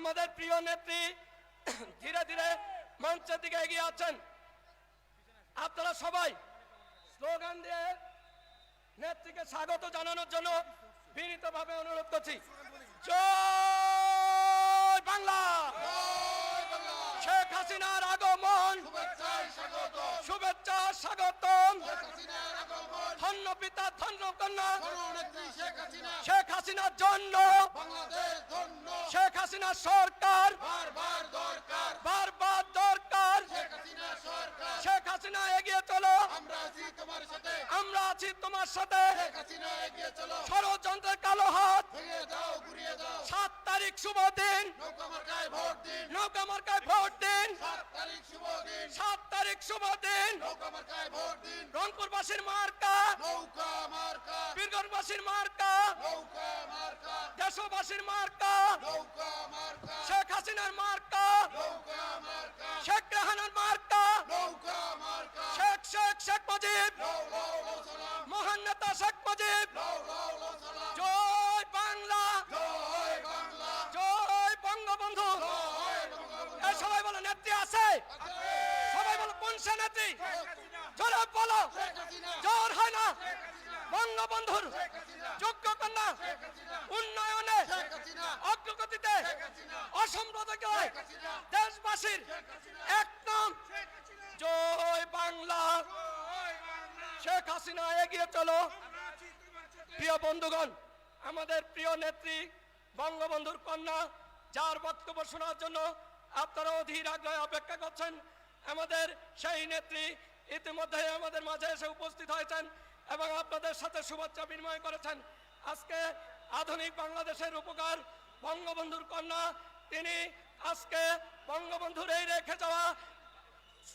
আমাদের প্রিয় নেত্রী ধীরে ধীরে মঞ্চের দিকে এগিয়ে আছেন আপনারা সবাই স্লোগান দিয়ে নেত্রীকে স্বাগত জানানোর জন্য বিনীতভাবে অনুরোধ করছি। বাংলা! শেখ হাসিনার আগমন! শুভেচ্ছা স্বাগতম ধন্য পিতা, ধন্য কন্যা! শেখ হাসিনার জন্য শেখ হাসিনার সরকার। বারবার দরকার। শেখ হাসিনা এগিয়ে চলো। আমরা আছি তোমার সাথে। ষড়যন্ত্রের কালো হাত। সাত তারিখ শুভ দিন। নৌকা মার্কায় ভোট দিন। সাত তারিখ শুভ দিন। রংপুরবাসীর মার্কা। বীরগঞ্জবাসীর মার্কা। দেশবাসীর মার্কা। মুজিব মহান নেতা শেখ মুজিব জয় বাংলা জয় বঙ্গবন্ধু সবাই বলো নেত্রী আছে সবাই বলো কোন সে নেত্রী জোরে বলো জোর হয় না বঙ্গবন্ধুর যোগ্য কন্যা উন্নয়নে অগ্রগতিতে অসম্প্রদায় দেশবাসীর একদম জয় বাংলা শেখ হাসিনা এগিয়ে চলো। প্রিয় বন্ধুগণ, আমাদের প্রিয় নেত্রী বঙ্গবন্ধুর কন্যা, যার বক্তব্য শোনার জন্য আপনারা অধীর আগ্রহে অপেক্ষা করছেন, আমাদের সেই নেত্রী ইতিমধ্যে আমাদের মাঝে এসে উপস্থিত হয়েছেন এবং আপনাদের সাথে শুভেচ্ছা বিনিময় করেছেন। আজকে আধুনিক বাংলাদেশের উপকার বঙ্গবন্ধুর কন্যা, তিনি আজকে বঙ্গবন্ধুর এই রেখে যাওয়া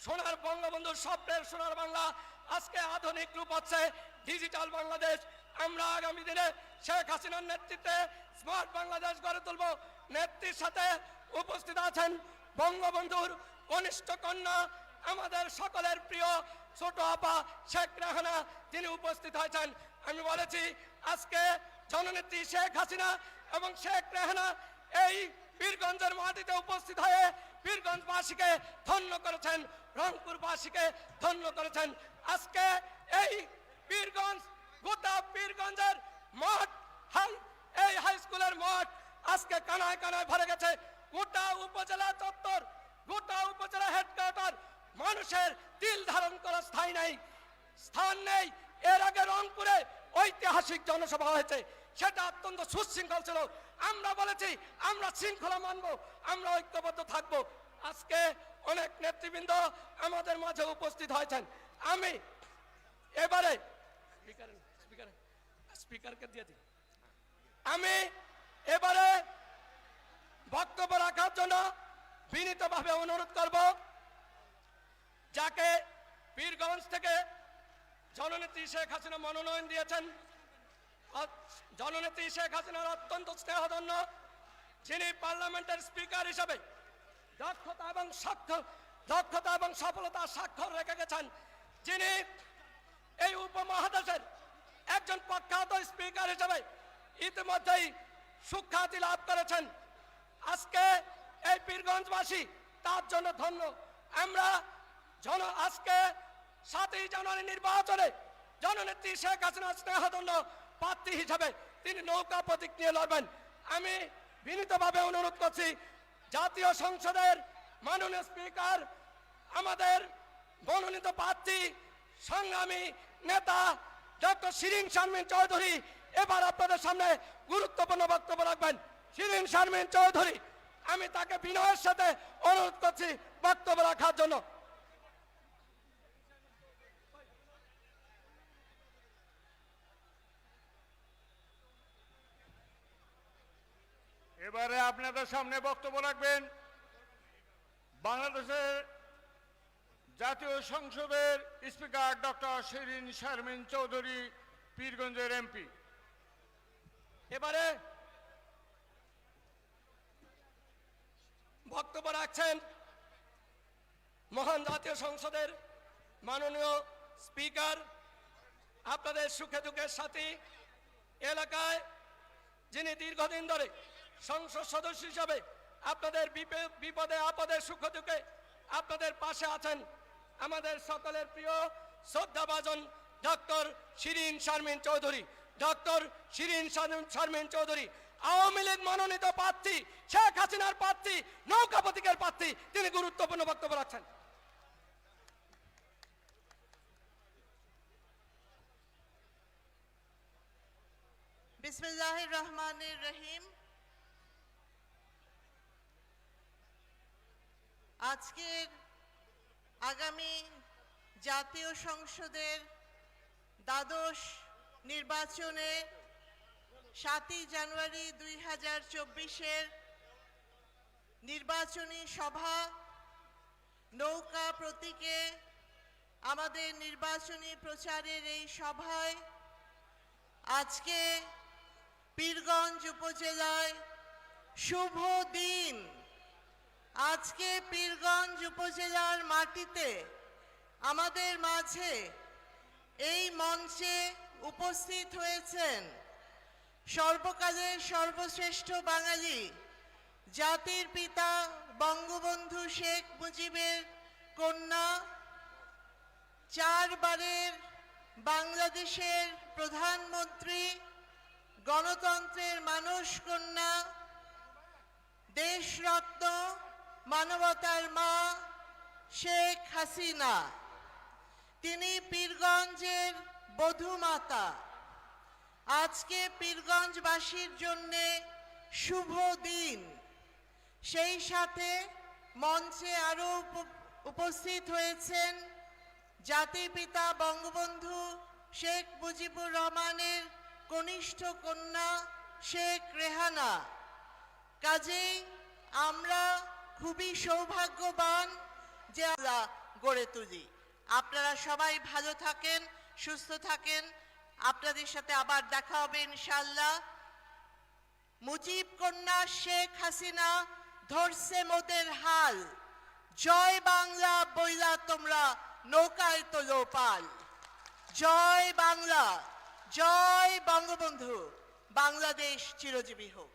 সোনার বঙ্গবন্ধুর স্বপ্নের সোনার বাংলা আজকে আধুনিক রূপ হচ্ছে ডিজিটাল বাংলাদেশ। আমরা আগামী দিনে শেখ হাসিনার নেতৃত্বে স্মার্ট বাংলাদেশ গড়ে তুলব। নেত্রীর সাথে উপস্থিত আছেন বঙ্গবন্ধুর কনিষ্ঠ কন্যা, আমাদের সকলের প্রিয় ছোট আপা শেখ রেহানা। তিনি উপস্থিত হয়েছেন। আমি বলেছি, আজকে জননেত্রী শেখ হাসিনা এবং শেখ রেহানা এই বীরগঞ্জের মাটিতে উপস্থিত হয়ে বীরগঞ্জবাসীকে ধন্য করেছেন। রংপুরবাসীকে ধন্য করেছেন। আজকে এই পীরগঞ্জ, গোটা বীরগঞ্জের মাঠ, হাই, এই হাই স্কুলের মাঠ আজকে কানায় কানায় ভরে গেছে। গোটা উপজেলা চত্বর, গোটা উপজেলা হেডকোয়ার্টার মানুষের দিল ধারণ করার স্থায়ী নেই। স্থান নেই। এর আগে রংপুরে ঐতিহাসিক জনসভা হয়েছে। সেটা অত্যন্ত সুশৃঙ্খল ছিল। আমরা বলেছি, আমরা শৃঙ্খলা মানবো, আমরা ঐক্যবদ্ধ থাকব। আজকে অনেক নেতৃবৃন্দ আমাদের মাঝে উপস্থিত হয়েছেন। আমি এবারে স্পিকার স্পিকার স্পিকারকে দিয়ে দিই। আমি এবারে বক্তব্য রাখার জন্য বিনীতভাবে অনুরোধ করব, যাকে পীরগঞ্জ থেকে জননেত্রী শেখ হাসিনা মনোনয়ন দিয়েছেন জননেত্রী শেখ হাসিনার অত্যন্ত স্নেহধন্য যিনি পার্লামেন্টের স্পিকার হিসেবে দক্ষতা এবং সাক্ষ্য দক্ষতা এবং সফলতার স্বাক্ষর রেখে গেছেন যিনি এই উপমহাদেশের একজন প্রখ্যাত স্পিকার হিসেবে ইতিমধ্যেই সুখ্যাতি লাভ করেছেন। আজকে এই পীরগঞ্জবাসী তার জন্য ধন্য। আমরা জন, আজকে সাতই জানুয়ারি নির্বাচনে জননেত্রী শেখ হাসিনার স্নেহদণ্ড প্রার্থী হিসাবে তিনি নৌকা প্রতীক নিয়ে লড়বেন। আমি বিনীতভাবে অনুরোধ করছি জাতীয় সংসদের মাননীয় স্পিকার, আমাদের মনোনীত প্রার্থী, সংগ্রামী নেতা ডক্টর শিরিন শারমিন চৌধুরী, এবার আপনাদের সামনে গুরুত্বপূর্ণ বক্তব্য রাখবেন। শিরিন শারমিন চৌধুরী, আমি তাকে বিনয়ের সাথে অনুরোধ করছি বক্তব্য রাখার জন্য। এবারে আপনাদের সামনে বক্তব্য রাখবেন, বাংলাদেশের জাতীয় সংসদের স্পিকার ডক্টর শিরিন শারমিন চৌধুরী, পীরগঞ্জের এমপি। এবারে বক্তব্য রাখছেন মহান জাতীয় সংসদের মাননীয় স্পিকার, আপনাদের সুখে দুঃখের সাথী এলাকায় যিনি দীর্ঘদিন ধরে সংসদ সদস্য হিসাবে আপনাদের বিপদে, আপদে, সুখ, দুঃখে আপনাদের পাশে আছেন আমাদের সকলের প্রিয় শ্রদ্ধাভাজন ডক্টর শিরিন শারমিন চৌধুরী। ডক্টর শিরিন শারমিন- চৌধুরী, আওয়ামী লীগ মনোনীত প্রার্থী, শেখ হাসিনার প্রার্থী, নৌকা প্রতীকের প্রার্থী, তিনি গুরুত্বপূর্ণ বক্তব্য রাখছেন। বিসমিল্লাহ রহমানির রহিম। আজকের আগামী জাতীয় সংসদের দ্বাদশ নির্বাচনে সাতই জানুয়ারি দুই হাজার চব্বিশের নির্বাচনী সভা, নৌকা প্রতীকে আমাদের নির্বাচনী প্রচারের এই সভায় আজকে পীরগঞ্জ উপজেলায় শুভ দিন। আজকে পীরগঞ্জ উপজেলার মাটিতে আমাদের মাঝে এই মঞ্চে উপস্থিত হয়েছেন সর্বকালের সর্বশ্রেষ্ঠ বাঙালি জাতির পিতা বঙ্গবন্ধু শেখ মুজিবের কন্যা, চারবারের বাংলাদেশের প্রধানমন্ত্রী, গণতন্ত্রের মানস কন্যা, দেশরত্ন মানবতার মা শেখ হাসিনা। তিনি পীরগঞ্জের বধূমাতা আজকে পীরগঞ্জবাসীর জন্যে শুভ দিন। সেই সাথে মঞ্চে আরও উপস্থিত হয়েছেন জাতির পিতা বঙ্গবন্ধু শেখ মুজিবুর রহমানের কনিষ্ঠ কন্যা শেখ রেহানা। কাজেই আমরা খুবই সৌভাগ্যবান যে আমরা গড়ে তুলি। আপনারা সবাই ভালো থাকেন, সুস্থ থাকেন। আপনাদের সাথে আবার দেখা হবে ইনশাল্লাহ মুজিব কন্যা শেখ হাসিনা ধরছে মোদের হাল। জয় বাংলা বইলা তোমরা নৌকায় তোলো পাল। জয় বাংলা, জয় বঙ্গবন্ধু। বাংলাদেশ চিরজীবী হোক।